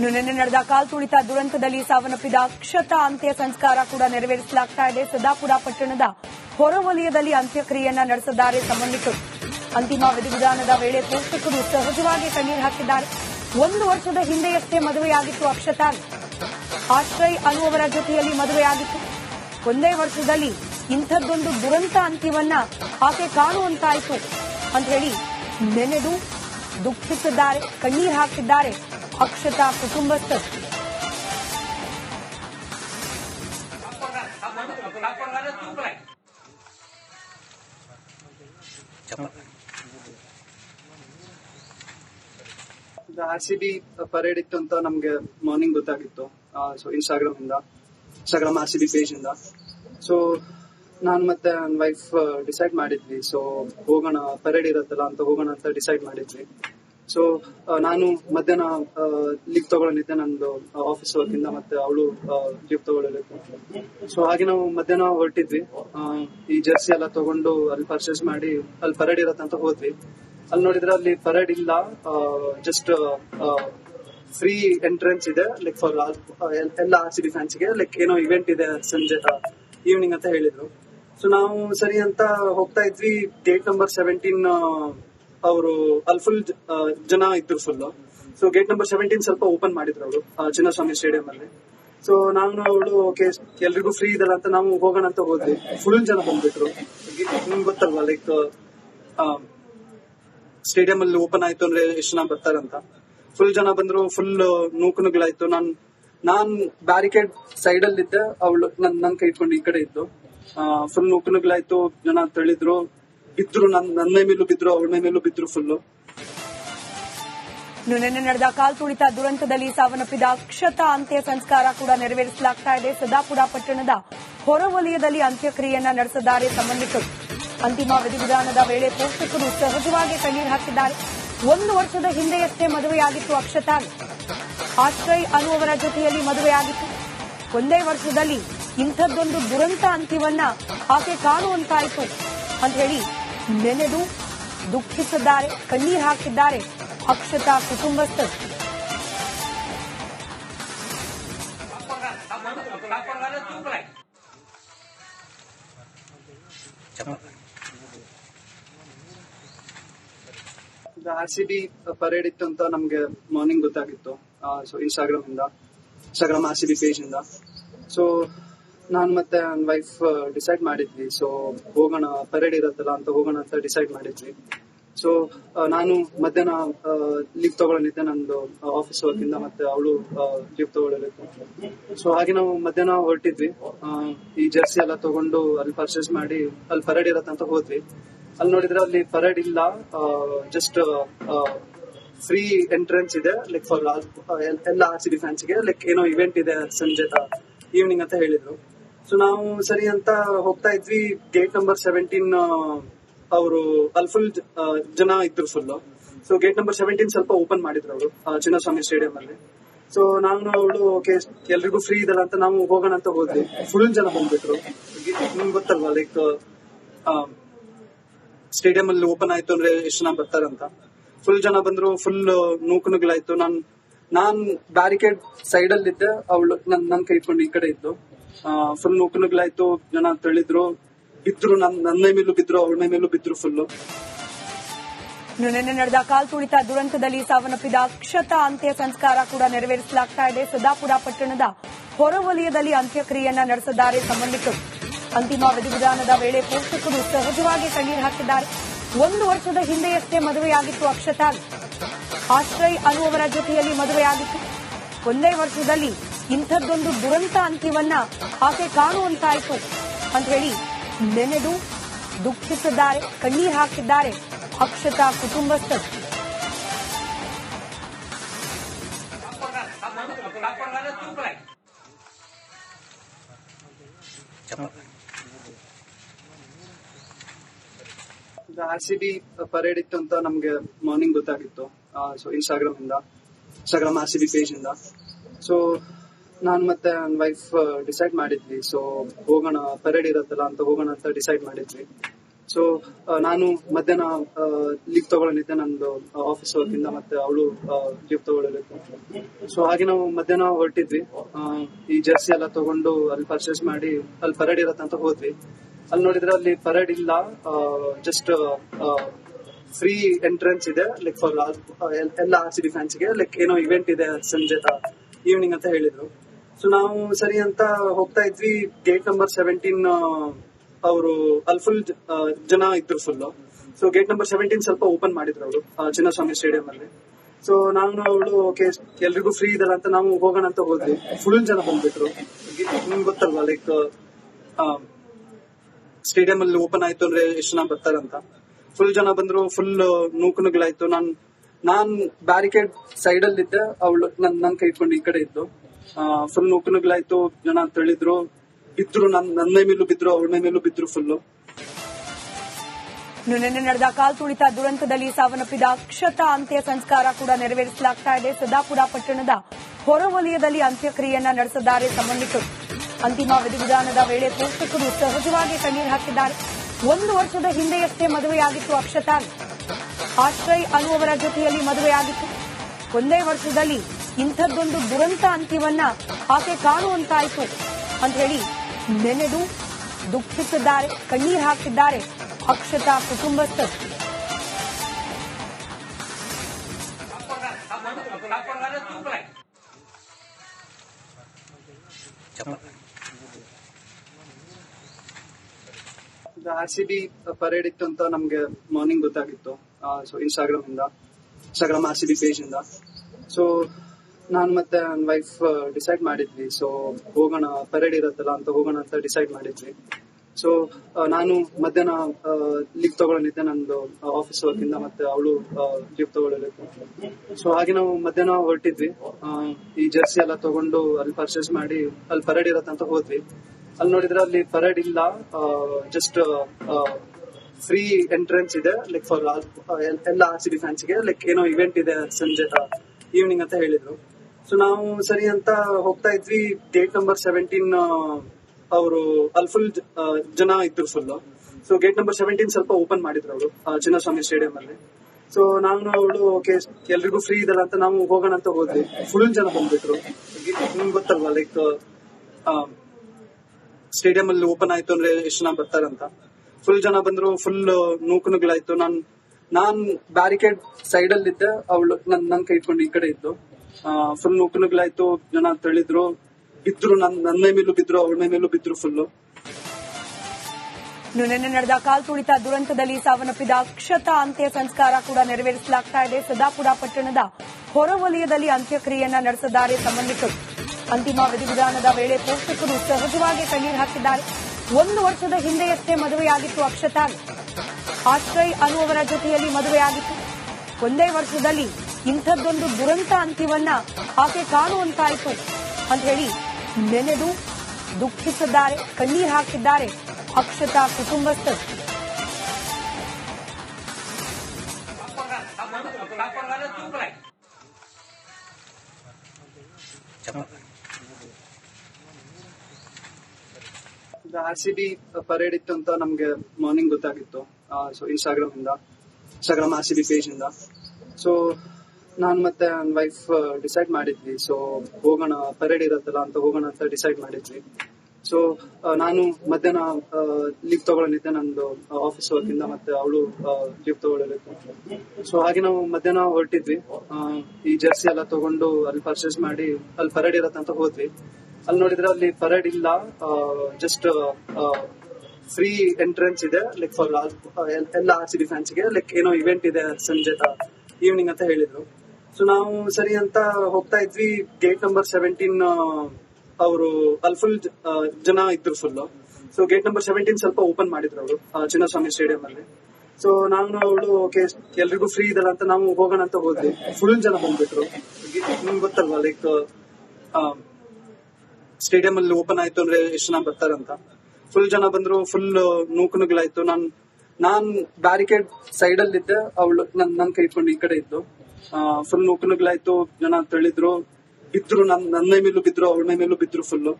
ನಿನ್ನೆ ನಡೆದ ಕಾಲ್ತುಳಿತ ದುರಂತದಲ್ಲಿ ಸಾವನ್ನಪ್ಪಿದ ಅಕ್ಷತಾ ಅಂತ್ಯ ಸಂಸ್ಕಾರ ಕೂಡ ನೆರವೇರಿಸಲಾಗ್ತಾ ಇದೆ. ಸದಾಪುರ ಪಟ್ಟಣದ ಹೊರವಲಯದಲ್ಲಿ ಅಂತ್ಯಕ್ರಿಯೆಯನ್ನ ನಡೆಸಿದ್ದಾರೆ ಸಂಬಂಧಿಕರು. ಅಂತಿಮ ವಿಧಿವಿಧಾನದ ವೇಳೆ ಪೋಷಕರು ಸಹಜವಾಗಿ ಕಣ್ಣೀರು ಹಾಕಿದ್ದಾರೆ. ಒಂದು ವರ್ಷದ ಹಿಂದೆಯಷ್ಟೇ ಮದುವೆಯಾಗಿತ್ತು ಅಕ್ಷತ ಆಶ್ರಯ್ ಅನ್ನುವರ ಜೊತೆಯಲ್ಲಿ ಮದುವೆಯಾಗಿತ್ತು. ಒಂದೇ ವರ್ಷದಲ್ಲಿ ಇಂಥದ್ದೊಂದು ದುರಂತ ಅಂತ್ಯವನ್ನ ಆಕೆ ಕಾಣುವಂತಾಯಿತು ಅಂತ ಹೇಳಿ ನೆನೆದು ದುಃಖಿಸಿದ್ದಾರೆ, ಕಣ್ಣೀರು ಹಾಕಿದ್ದಾರೆ. ಅಕ್ಷತಾ ಕುಟುಂಬಸ್ಥರು. ಆರ್ ಸಿ ಬಿ ಪರೇಡ್ ಇತ್ತು ಅಂತ ನಮ್ಗೆ ಮಾರ್ನಿಂಗ್ ಗೊತ್ತಾಗಿತ್ತು. ಸೊ ಇನ್ಸ್ಟಾಗ್ರಾಮ್ ಇಂದ Instagram R C B page ಇಂದ. ಸೊ ನಾನು ಮತ್ತೆ ನನ್ನ ವೈಫ್ ಡಿಸೈಡ್ ಮಾಡಿದ್ವಿ. ಸೊ ಹೋಗೋಣ ಪರೇಡ್ ಇರತ್ತಲ್ಲ ಅಂತ ಹೋಗೋಣ ಅಂತ ಡಿಸೈಡ್ ಮಾಡಿದ್ವಿ. ಸೊ ನಾನು ಮಧ್ಯಾಹ್ನ ಲೀವ್ ತಗೊಳ್ಳಿದ್ದೆ ನಂದು ಆಫೀಸ್ ಇಂದ ಮತ್ತೆ ಅವಳು ಲೀವ್ ತಗೊಳ್ಳಲಿಕ್ಕೆ ಸೊ ಹಾಗೆ ನಾವು ಮಧ್ಯಾಹ್ನ ಹೊರಟಿದ್ವಿ. ಈ ಜರ್ಸಿ ಎಲ್ಲ ತಗೊಂಡು ಅಲ್ಲಿ ಪರ್ಚೇಸ್ ಮಾಡಿ, ಅಲ್ಲಿ ಪರೇಡ್ ಇರತ್ತಂತ ಹೋದ್ವಿ. ಅಲ್ಲಿ ನೋಡಿದ್ರೆ ಅಲ್ಲಿ ಪರೇಡ್ ಇಲ್ಲ ಜಸ್ಟ್ ಫ್ರೀ ಎಂಟ್ರೆನ್ಸ್ ಇದೆ ಲೈಕ್ ಫಾರ್ ಎಲ್ಲ ಆರ್ ಸಿ ಬಿ ಫ್ಯಾನ್ಸ್ಗೆ ಲೈಕ್ ಏನೋ ಇವೆಂಟ್ ಇದೆ ಸಂಜೆ ಈವ್ನಿಂಗ್ ಅಂತ ಹೇಳಿದ್ರು. ಸೊ ನಾವು ಸರಿ ಅಂತ ಹೋಗ್ತಾ ಇದ್ವಿ. ಡೇಟ್ ನಂಬರ್ ಸೆವೆಂಟೀನ್ ಅವರು ಅಲ್ಲಿ ಫುಲ್ ಜನ ಇದ್ರು full so gate number seventeen ಸ್ವಲ್ಪ ಓಪನ್ ಮಾಡಿದ್ರು ಅವರು ಚಿನ್ನಸ್ವಾಮಿ ಸ್ಟೇಡಿಯಂ ಅಲ್ಲಿ. ಸೊ ನಾನು ಅವಳು ಓಕೆ ಎಲ್ರಿಗೂ ಫ್ರೀ ಇದಲ್ಲ ಅಂತ ನಾವು ಹೋಗೋಣ ಅಂತ ಹೋದ್ವಿ. ಫುಲ್ ಜನ ಬಂದ್ಬಿಟ್ರು. ನಿಮ್ಗೆ ಗೊತ್ತಲ್ವಾ ಲೈಕ್ ಸ್ಟೇಡಿಯಂ ಅಲ್ಲಿ ಓಪನ್ ಆಯ್ತು ಅಂದ್ರೆ ಎಷ್ಟು ಜನ ಬರ್ತಾರಂತ ಫುಲ್ ಜನ ಬಂದ್ರು ಫುಲ್ ನೂಕುನುಗಳಾಯ್ತು. ನಾನ್ ನಾನ್ ಬ್ಯಾರಿಕೇಡ್ ಸೈಡ್ ಅಲ್ಲಿ ಇದ್ದೆ ಅವಳು ನನ್ ನನ್ ಕೈ ಇಟ್ಕೊಂಡು ಈ ಕಡೆ ಇದ್ದು. ಫುಲ್ ನೂಕುನುಗಳಾಯ್ತು, ಜನ ತಳಿದ್ರು ಬಿದ್ರು ನನ್ ನನ್ನ ಮೇಲೂ ಬಿದ್ರು, ಅವಳ ಮೇಲೂ ಬಿದ್ರು ಫುಲ್ಲು ನಿನ್ನೆ ನಡೆದ ಕಾಲ್ತುಳಿತ ದುರಂತದಲ್ಲಿ ಸಾವನ್ನಪ್ಪಿದ ಅಕ್ಷತಾ ಅಂತ್ಯ ಸಂಸ್ಕಾರ ಕೂಡ ನೆರವೇರಿಸಲಾಗ್ತಾ ಇದೆ. ಸದಾಪುರ ಪಟ್ಟಣದ ಹೊರವಲಯದಲ್ಲಿ ಅಂತ್ಯಕ್ರಿಯೆಯನ್ನ ನಡೆಸಿದ್ದಾರೆ ಸಂಬಂಧಿಕರು. ಅಂತಿಮ ವಿಧಿವಿಧಾನದ ವೇಳೆ ಪೋಷಕರು ಸಹಜವಾಗಿ ಕಣ್ಣೀರು ಹಾಕಿದ್ದಾರೆ. ಒಂದು ವರ್ಷದ ಹಿಂದೆಯಷ್ಟೇ ಮದುವೆಯಾಗಿತ್ತು ಅಕ್ಷತಾ. ಆಶ್ರಯ್ ಅನ್ನುವರ ಜೊತೆಯಲ್ಲಿ ಮದುವೆಯಾಗಿತ್ತು. ಒಂದೇ ವರ್ಷದಲ್ಲಿ ಇಂಥದ್ದೊಂದು ದುರಂತ ಅಂತ್ಯವನ್ನ ಆಕೆ ಕಾಣುವಂತಾಯಿತು ಅಂತ ಹೇಳಿ ನೆನೆದು ದುಃಖಿಸಿದ್ದಾರೆ ಕಣ್ಣೀರು ಹಾಕಿದ್ದಾರೆ ಅಕ್ಷತಾ ಕುಟುಂಬಸ್ಥರು ಆರ್ ಸಿ ಬಿ ಪರೇಡ್ ಇತ್ತು ಅಂತ ನಮ್ಗೆ ಮಾರ್ನಿಂಗ್ ಗೊತ್ತಾಗಿತ್ತು. ಸೊ ಇನ್ಸ್ಟಾಗ್ರಾಮ್ ಇಂದ Instagram R C B page ಇಂದ. ಸೊ ನಾನು ಮತ್ತೆ ನನ್ನ ವೈಫ್ ಡಿಸೈಡ್ ಮಾಡಿದ್ವಿ. ಸೊ ಹೋಗೋಣ, ಪರೇಡ್ ಇರತ್ತಲ್ಲ ಅಂತ ಹೋಗೋಣ ಅಂತ ಡಿಸೈಡ್ ಮಾಡಿದ್ವಿ. ಸೊ ನಾನು ಮಧ್ಯಾಹ್ನ ಲೀವ್ ತಗೊಳ್ಳಿದ್ದೆ ನಂದು ಆಫೀಸ್ ವರ್ಕ್ ಇಂದ ಮತ್ತೆ ಅವಳು ಲೀವ್ ತಗೊಳ್ಳಬೇಕು ಸೊ ಹಾಗೆ ನಾವು ಮಧ್ಯಾಹ್ನ ಹೊರಟಿದ್ವಿ. ಈ ಜರ್ಸಿ ಎಲ್ಲ ತಗೊಂಡು ಅಲ್ಲಿ ಪರ್ಚೇಸ್ ಮಾಡಿ, ಅಲ್ಲಿ ಪರೇಡ್ ಅಂತ ಹೋದ್ವಿ. ಅಲ್ಲಿ ನೋಡಿದ್ರೆ ಅಲ್ಲಿ ಪರೇಡ್ ಇಲ್ಲ ಜಸ್ಟ್ ಫ್ರೀ ಎಂಟ್ರೆನ್ಸ್ ಇದೆ. ಲೈಕ್ ಫಾರ್ ಎಲ್ಲ ಆರ್ ಸಿ ಡಿ ಫ್ಯಾನ್ಸ್ಗೆ ಲೈಕ್ ಏನೋ ಇವೆಂಟ್ ಇದೆ ಸಂಜೆ ಈವ್ನಿಂಗ್ ಅಂತ ಹೇಳಿದ್ರು. ಸೊ ನಾವು ಸರಿ ಅಂತ ಹೋಗ್ತಾ ಇದ್ವಿ. ಗೇಟ್ ನಂಬರ್ ಸೆವೆಂಟೀನ್ ಅವರು ಅಲ್ಲಿ ಜನ ಇದ್ರು full so gate number seventeen ಸ್ವಲ್ಪ ಓಪನ್ ಮಾಡಿದ್ರು ಅವರು ಚಿನ್ನಸ್ವಾಮಿ ಸ್ಟೇಡಿಯಂ ಅಲ್ಲಿ ಸೊ ನಾನು, ಅವಳು ಓಕೆ ಎಲ್ರಿಗೂ ಫ್ರೀ ಇದಲ್ಲ ಅಂತ ನಾವು ಹೋಗೋಣ ಅಂತ ಹೋದ್ವಿ. ಫುಲ್ ಜನ ಬಂದ್ಬಿಟ್ರು. ನಿಮ್ಗೆ ಗೊತ್ತಲ್ವಾ ಲೈಕ್ ಸ್ಟೇಡಿಯಂ ಅಲ್ಲಿ ಓಪನ್ ಆಯ್ತು ಅಂದ್ರೆ ಎಷ್ಟು ಜನ ಬರ್ತಾರಂತ? ಫುಲ್ ಜನ ಬಂದ್ರು ಫುಲ್ ನೂಕುನುಗ್ಲಾಯ್ತು ನಾನ್ ನಾನ್ ಬ್ಯಾರಿಕೇಡ್ ಸೈಡ್ ಅಲ್ಲಿ ಇದ್ದೆ ಅವಳು ನನ್ ನನ್ ಕೈ ಇಟ್ಕೊಂಡು ಈ ಕಡೆ ಇದ್ದು ಫುಲ್ ನೂಕುನುಗ್ಲಾಯ್ತು ಜನ ತಳಿದ್ರು ಬಿದ್ರು ನನ್ ನನ್ನ ಮೇಲೂ ಬಿದ್ರು, ಅವ್ರ ಮೇಲೂ ಬಿದ್ರು ಫುಲ್ಲು ನಿನ್ನೆ ನಡೆದ ಕಾಲ್ತುಳಿತ ದುರಂತದಲ್ಲಿ ಸಾವನ್ನಪ್ಪಿದ ಅಕ್ಷತ ಅಂತ್ಯ ಸಂಸ್ಕಾರ ಕೂಡ ನೆರವೇರಿಸಲಾಗ್ತಾ ಇದೆ. ಸದಾಪುರ ಪಟ್ಟಣದ ಹೊರವಲಯದಲ್ಲಿ ಅಂತ್ಯಕ್ರಿಯೆಯನ್ನ ನಡೆಸಿದ್ದಾರೆ ಸಂಬಂಧಿಕರು. ಅಂತಿಮ ವಿಧಿವಿಧಾನದ ವೇಳೆ ಪೋಷಕರು ಸಹಜವಾಗಿ ಕಣ್ಣೀರು ಹಾಕಿದ್ದಾರೆ. ಒಂದು ವರ್ಷದ ಹಿಂದೆಯಷ್ಟೇ ಮದುವೆಯಾಗಿತ್ತು ಅಕ್ಷತಾ. ಆಶ್ರಯ್ ಅನ್ನುವರ ಜೊತೆಯಲ್ಲಿ ಮದುವೆಯಾಗಿತ್ತು. ಒಂದೇ ವರ್ಷದಲ್ಲಿ ಇಂಥದ್ದೊಂದು ದುರಂತ ಅಂತ್ಯವನ್ನ ಆಕೆ ಕಾಣುವಂತಾಯಿತು ಅಂತ ಹೇಳಿ ನೆನೆದು ದುಃಖಿಸಿದ್ದಾರೆ, ಕಣ್ಣೀರು ಹಾಕಿದ್ದಾರೆ ಅಕ್ಷತಾ ಕುಟುಂಬಸ್ಥರು. ಆರ್ ಸಿ ಬಿ ಪರೇಡ್ ಇತ್ತು ಅಂತ ನಮ್ಗೆ ಮಾರ್ನಿಂಗ್ ಗೊತ್ತಾಗಿತ್ತು. ಸೊ ಇನ್ಸ್ಟಾಗ್ರಾಮ್ ಇಂದ Instagram R C B page ಇಂದ. ಸೊ ನಾನು ಮತ್ತೆ ನನ್ನ ವೈಫ್ ಡಿಸೈಡ್ ಮಾಡಿದ್ವಿ. ಸೊ ಹೋಗೋಣ, ಪರೇಡ್ ಇರತ್ತಲ್ಲ ಅಂತ ಹೋಗೋಣ ಅಂತ ಡಿಸೈಡ್ ಮಾಡಿದ್ವಿ. ಸೊ ನಾನು ಮಧ್ಯಾಹ್ನ ಲೀವ್ ತಗೊಳ್ಳಿದ್ದೆ ನಂದು ಆಫೀಸ್ ವರ್ಕ್ ಮತ್ತೆ ಅವಳು ಲೀವ್ ತಗೊಳ್ಳಿತ್ತು ಸೊ ಹಾಗೆ ನಾವು ಮಧ್ಯಾಹ್ನ ಹೊರಟಿದ್ವಿ. ಈ ಜರ್ಸಿ ಎಲ್ಲ ತಗೊಂಡು ಅಲ್ಲಿ ಪರ್ಚೇಸ್ ಮಾಡಿ ಅಲ್ಲಿ ಪರೇಡ್ ಅಂತ ಹೋದ್ವಿ. ಅಲ್ಲಿ ನೋಡಿದ್ರೆ ಅಲ್ಲಿ ಪರೇಡ್ ಇಲ್ಲ ಜಸ್ಟ್ ಫ್ರೀ ಎಂಟ್ರೆನ್ಸ್ ಇದೆ ಲೈಕ್ ಫಾರ್ ಎಲ್ಲ ಆರ್ ಸಿ ಬಿ ಫ್ಯಾನ್ಸ್ಗೆ ಲೈಕ್ ಏನೋ ಇವೆಂಟ್ ಇದೆ ಸಂಜೆ ಈವ್ನಿಂಗ್ ಅಂತ ಹೇಳಿದ್ರು. ಸೊ ನಾವು ಸರಿ ಅಂತ ಹೋಗ್ತಾ ಇದ್ವಿ. ಗೇಟ್ ನಂಬರ್ ಸೆವೆಂಟೀನ್ ಅವರು ಅಲ್ಲಿ ಫುಲ್ ಜನ ಇದ್ರು full so gate number seventeen ಸ್ವಲ್ಪ ಓಪನ್ ಮಾಡಿದ್ರು ಅವರು ಚಿನ್ನಸ್ವಾಮಿ ಸ್ಟೇಡಿಯಂ ಅಲ್ಲಿ. ಸೊ ನಾನು, ಅವಳು ಓಕೆ ಎಲ್ರಿಗೂ ಫ್ರೀ ಇದಲ್ಲ ಅಂತ ನಾವು ಹೋಗೋಣ ಅಂತ ಹೋದ್ವಿ. ಫುಲ್ ಜನ ಬಂದ್ಬಿಟ್ರು. ನಿಮ್ಗೆ ಗೊತ್ತಲ್ವಾ ಲೈಕ್ ಸ್ಟೇಡಿಯಂ ಅಲ್ಲಿ ಓಪನ್ ಆಯ್ತು ಅಂದ್ರೆ ಎಷ್ಟು ಜನ ಬರ್ತಾರಂತ ಫುಲ್ ಜನ ಬಂದ್ರು ಫುಲ್ ನೂಕುನುಗಳಾಯ್ತು. ನಾನ್ ನಾನ್ ಬ್ಯಾರಿಕೇಡ್ ಸೈಡ್ ಅಲ್ಲಿ ಇದ್ದೆ ಅವಳು ನನ್ ನನ್ ಕೈ ಇಟ್ಕೊಂಡು ಈ ಕಡೆ ಇದ್ದು ಫುಲ್ ನೂಕುನುಗ್ಲಾಯ್ತು ಜನ ಹೇಳಿದ್ರು ಬಿದ್ರು ನನ್ ನನ್ನ ಮೇಲೂ ಬಿದ್ರು ಅವ್ರ ಮೇಲೂ ಬಿದ್ರು ಫುಲ್ಲು ನಿನ್ನೆ ನಡೆದ ಕಾಲ್ತುಳಿತ ದುರಂತದಲ್ಲಿ ಸಾವನ್ನಪ್ಪಿದ ಅಕ್ಷತ ಅಂತ್ಯ ಸಂಸ್ಕಾರ ಕೂಡ ನೆರವೇರಿಸಲಾಗ್ತಾ ಇದೆ. ಸದಾಪುರ ಪಟ್ಟಣದ ಹೊರವಲಯದಲ್ಲಿ ಅಂತ್ಯಕ್ರಿಯೆಯನ್ನ ನಡೆಸಿದ್ದಾರೆ ಸಂಬಂಧಿಕರು. ಅಂತಿಮ ವಿಧಿವಿಧಾನದ ವೇಳೆ ಪೋಷಕರು ಸಹಜವಾಗಿ ಕಣ್ಣೀರು ಹಾಕಿದ್ದಾರೆ. ಒಂದು ವರ್ಷದ ಹಿಂದೆಯಷ್ಟೇ ಮದುವೆಯಾಗಿತ್ತು ಅಕ್ಷತಾ. ಆಶ್ರಯ್ ಅನ್ನುವರ ಜೊತೆಯಲ್ಲಿ ಮದುವೆಯಾಗಿತ್ತು. ಒಂದೇ ವರ್ಷದಲ್ಲಿ ಇಂಥದ್ದೊಂದು ದುರಂತ ಅಂತ್ಯವನ್ನ ಆಕೆ ಕಾಣುವಂತಾಯಿತು ಅಂತ ಹೇಳಿ ನೆನೆದು ದುಃಖಿಸಿದ್ದಾರೆ, ಕಣ್ಣೀರು ಹಾಕಿದ್ದಾರೆ ಅಕ್ಷತಾ ಕುಟುಂಬಸ್ಥರು. ಆರ್ ಸಿ ಬಿ ಪರೇಡ್ ಇತ್ತು ಅಂತ ನಮ್ಗೆ ಮಾರ್ನಿಂಗ್ ಗೊತ್ತಾಗಿತ್ತು. ಸೊ ಇನ್ಸ್ಟಾಗ್ರಾಮ್ ಇಂದ Instagram R C B page ಇಂದ. ಸೊ ನಾನು ಮತ್ತೆ ನನ್ನ ವೈಫ್ ಡಿಸೈಡ್ ಮಾಡಿದ್ವಿ. ಸೊ ಹೋಗೋಣ ಪರೇಡ್ ಇರತ್ತಲ್ಲ ಅಂತ ಹೋಗೋಣ ಅಂತ ಡಿಸೈಡ್ ಮಾಡಿದ್ವಿ. ಸೊ ನಾನು ಮಧ್ಯಾಹ್ನ ಲೀವ್ ತಗೊಳ್ಳಿದ್ದೆ ನಂದು ಆಫೀಸ್ ವರ್ಕ್ ಇಂದ ಮತ್ತೆ ಅವಳು ಲೀವ್ ತಗೊಳ್ಳಿತ್ತು ಸೊ ಹಾಗೆ ನಾವು ಮಧ್ಯಾಹ್ನ ಹೊರಟಿದ್ವಿ. ಈ ಜರ್ಸಿ ಎಲ್ಲ ತಗೊಂಡು ಅಲ್ಲಿ ಪರ್ಚೇಸ್ ಮಾಡಿ ಅಲ್ಲಿ ಪರೇಡ್ ಇರತ್ತಂತ ಹೋದ್ವಿ. ಅಲ್ಲಿ ನೋಡಿದ್ರೆ ಅಲ್ಲಿ ಪರೇಡ್ ಇಲ್ಲ. ಜಸ್ಟ್ ಫ್ರೀ ಎಂಟ್ರೆನ್ಸ್ ಇದೆ. ಲೈಕ್ ಫಾರ್ ಎಲ್ಲ ಆರ್ ಸಿ ಬಿ ಫ್ಯಾನ್ಸ್ಗೆ ಲೈಕ್ ಏನೋ ಇವೆಂಟ್ ಇದೆ ಸಂಜೆ ಈವ್ನಿಂಗ್ ಅಂತ ಹೇಳಿದ್ರು. ಸೊ ನಾವು ಸರಿ ಅಂತ ಹೋಗ್ತಾ ಇದ್ವಿ. ಗೇಟ್ ನಂಬರ್ ಸೆವೆಂಟೀನ್ ಅವರು ಅಲ್ಲಿ ಫುಲ್ ಜನ ಇದ್ರು full so gate number seventeen ಸ್ವಲ್ಪ ಓಪನ್ ಮಾಡಿದ್ರು ಅವರು ಚಿನ್ನಸ್ವಾಮಿ ಸ್ಟೇಡಿಯಂ ಅಲ್ಲಿ ಸೊ ನಾನು, ಅವಳು ಓಕೆ ಎಲ್ರಿಗೂ ಫ್ರೀ ಇದಲ್ಲ ಅಂತ ನಾವು ಹೋಗೋಣ ಅಂತ ಹೋದ್ವಿ. ಫುಲ್ ಜನ ಬಂದ್ಬಿಟ್ರು. ನಿಮ್ಗೆ ಗೊತ್ತಲ್ವಾ ಲೈಕ್ ಸ್ಟೇಡಿಯಂ ಅಲ್ಲಿ ಓಪನ್ ಆಯ್ತು ಅಂದ್ರೆ ಎಷ್ಟು ಜನ ಬರ್ತಾರಂತ? ಫುಲ್ ಜನ ಬಂದ್ರು ಫುಲ್ ನೂಕುನುಗಳಾಯ್ತು ನಾನ್ ನಾನ್ ಬ್ಯಾರಿಕೇಡ್ ಸೈಡ್ ಅಲ್ಲಿ ಇದ್ದೆ ಅವಳು ನನ್ ನನ್ ಕೈ ಇಟ್ಕೊಂಡು ಈ ಕಡೆ ಇದ್ದು. ಫುಲ್ ನೂಕುನುಗ್ಲಾಯ್ತು ಜನ ತಳಿದ್ರು ಬಿದ್ರು ನನ್ ನನ್ನ ಮೇಲೂ ಬಿದ್ರು, ಅವ್ರ ಮೇಲೂ ಬಿದ್ರು ಫುಲ್ಲು ನಿನ್ನೆ ನಡೆದ ಕಾಲ್ತುಳಿತ ದುರಂತದಲ್ಲಿ ಸಾವನ್ನಪ್ಪಿದ ಅಕ್ಷತಾ ಅಂತ್ಯ ಸಂಸ್ಕಾರ ಕೂಡ ನೆರವೇರಿಸಲಾಗ್ತಾ ಇದೆ. ಸದಾಪುರ ಪಟ್ಟಣದ ಹೊರವಲಯದಲ್ಲಿ ಅಂತ್ಯಕ್ರಿಯೆಯನ್ನ ನಡೆಸಿದ್ದಾರೆ ಸಂಬಂಧಿಕರು. ಅಂತಿಮ ವಿಧಿವಿಧಾನದ ವೇಳೆ ಪೋಷಕರು ಸಹಜವಾಗಿ ಕಣ್ಣೀರು ಹಾಕಿದ್ದಾರೆ. ಒಂದು ವರ್ಷದ ಹಿಂದೆಯಷ್ಟೇ ಮದುವೆಯಾಗಿತ್ತು ಅಕ್ಷತ ಆಶ್ರಯ್ ಅನ್ನುವವರ ಜೊತೆಯಲ್ಲಿ ಮದುವೆಯಾಗಿತ್ತು. ಒಂದೇ ವರ್ಷದಲ್ಲಿ ಇಂಥದ್ದೊಂದು ದುರಂತ ಅಂತಿವನ್ನ ಆಕೆ ಕಾಣುವಂತಾಯಿತು ಅಂತ ಹೇಳಿ ನೆನೆದು ದುಃಖಿಸಿದ್ದಾರೆ, ಕಣ್ಣೀರು ಹಾಕಿದ್ದಾರೆ ಅಕ್ಷತಾ ಕುಟುಂಬಸ್ಥರು. ಆರ್ ಸಿ ಬಿ ಪರೇಡ್ ಇತ್ತು ಅಂತ ನಮ್ಗೆ ಮಾರ್ನಿಂಗ್ ಗೊತ್ತಾಗಿತ್ತು. ಸೊ ಇನ್ಸ್ಟಾಗ್ರಾಮ್ ಇಂದ Instagram R C B page ಇಂದ. ಸೊ ನಾನು ಮತ್ತೆ ನನ್ನ ವೈಫ್ ಡಿಸೈಡ್ ಮಾಡಿದ್ವಿ. ಸೊ ಹೋಗೋಣ ಪರೇಡ್ ಇರತ್ತಲ್ಲ ಅಂತ ಹೋಗೋಣ ಅಂತ ಡಿಸೈಡ್ ಮಾಡಿದ್ವಿ. ಸೊ ನಾನು ಮಧ್ಯಾಹ್ನ ಲೀವ್ ತಗೊಳ್ಳಿದ್ದೆ ನಂದು ಆಫೀಸ್ ವರ್ಕ್ ಇಂದ ಮತ್ತೆ ಅವಳು ಲೀವ್ ತಗೊಳ್ಳಿತ್ತು ಸೊ ಹಾಗೆ ನಾವು ಮಧ್ಯಾಹ್ನ ಹೊರಟಿದ್ವಿ. ಈ ಜರ್ಸಿ ಎಲ್ಲ ತಗೊಂಡು ಅಲ್ಲಿ ಪರ್ಚೇಸ್ ಮಾಡಿ, ಅಲ್ಲಿ ಪರೇಡ್ ಇರತ್ತಂತ ಹೋದ್ವಿ. ಅಲ್ಲಿ ನೋಡಿದ್ರೆ ಅಲ್ಲಿ ಪರೇಡ್ ಇಲ್ಲ ಜಸ್ಟ್ ಫ್ರೀ ಎಂಟ್ರೆನ್ಸ್ ಇದೆ ಲೈಕ್ ಫಾರ್ ಎಲ್ಲ ಆರ್ ಸಿ ಬಿ ಫ್ಯಾನ್ಸ್ಗೆ ಲೈಕ್ ಏನೋ ಇವೆಂಟ್ ಇದೆ ಸಂಜೆ ಈವ್ನಿಂಗ್ ಅಂತ ಹೇಳಿದ್ರು. ಸೊ ನಾವು ಸರಿ ಅಂತ ಹೋಗ್ತಾ ಇದ್ವಿ. ಗೇಟ್ ನಂಬರ್ ಸೆವೆಂಟೀನ್ ಅವರು ಅಲ್ಲಿ ಫುಲ್ ಜನ ಇದ್ರು full so gate number seventeen ಸ್ವಲ್ಪ ಓಪನ್ ಮಾಡಿದ್ರು ಅವರು ಚಿನ್ನಸ್ವಾಮಿ ಸ್ಟೇಡಿಯಂ ಅಲ್ಲಿ. ಸೊ ನಾನು, ಅವಳು ಓಕೆ ಎಲ್ರಿಗೂ ಫ್ರೀ ಇದಲ್ಲ ಅಂತ ನಾವು ಹೋಗೋಣ ಅಂತ ಹೋದ್ವಿ. ಫುಲ್ ಜನ ಬಂದ್ಬಿಟ್ರು. ನಿಮ್ಗೆ ಗೊತ್ತಲ್ವಾ ಲೈಕ್ ಸ್ಟೇಡಿಯಂ ಅಲ್ಲಿ ಓಪನ್ ಆಯ್ತು ಅಂದ್ರೆ ಎಷ್ಟು ಜನ ಬರ್ತಾರಂತ? ಫುಲ್ ಜನ ಬಂದ್ರು ಫುಲ್ ನೂಕುನುಗ್ಲಾಯ್ತು ನಾನ್ ನಾನ್ ಬ್ಯಾರಿಕೇಡ್ ಸೈಡ್ ಅಲ್ಲಿ ಇದ್ದೆ ಅವಳು ನನ್ ನನ್ ಕೈ ಇಟ್ಕೊಂಡು ಈ ಕಡೆ ಇದ್ದು. ಫುಲ್ ನೂಕುನುಗ್ಲಾಯ್ತು ಜನ ತಳ್ಳಿದ್ರು ಬಿದ್ರು ನನ್ ನನ್ನ ಮೇಲೂ ಬಿದ್ರು ಅವಳ ಮೇಲೂ ಬಿದ್ರು ಫುಲ್ಲು